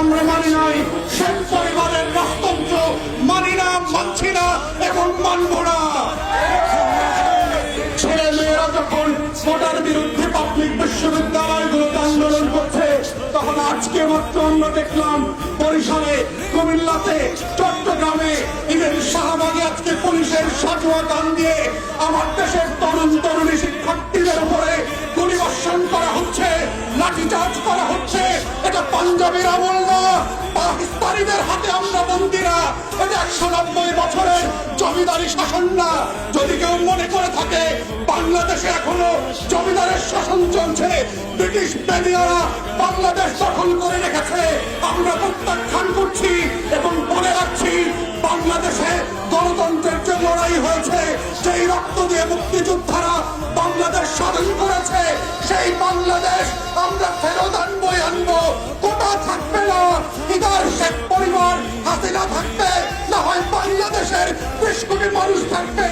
আমরা মানি নাই। শেখ পরিবারের রাজতন্ত্র মানি না, মানছি না এবং মানব না। ছেলে মেয়েরা যখন ভোটার বিরুদ্ধে পাবলিক বিশ্ববিদ্যালয়গুলোতে আন্দোলন করছে, তখন আজকে মাত্র আমরা দেখলাম বরিশালে, কুমিল্লাতে, চট্টগ্রামে ইভেন শাহবাগে আজকে পুলিশের সাজুয়া গান দিয়ে আমার দেশের তরুণ তরুণী শিক্ষার্থীদের উপরে গুলি বর্ষণ করা হচ্ছে, লাঠিচার্জ করা হচ্ছে। এটা পাঞ্জাবের আমল না হাতে আমরা বন্দিরা এটা একশো নব্বই বছরের জমিদারি শাসন না। যদি কেউ মনে করে থাকে, বাংলাদেশে এখনও জমিদারের শাসন চলছে। ব্রিটিশ বেনিয়ারা বাংলাদেশ দখল করে রেখেছে। আমরা প্রত্যাখ্যান করছি এবং বলে রাখছি, বাংলাদেশে গণতন্ত্রের যে লড়াই হয়েছে সেই রক্ত দিয়ে মুক্তিযোদ্ধারা ইদার শেখ পরিবার হাসিনা থাকবে না হয় বাংলাদেশের বিশ কোটি মানুষ থাকবে।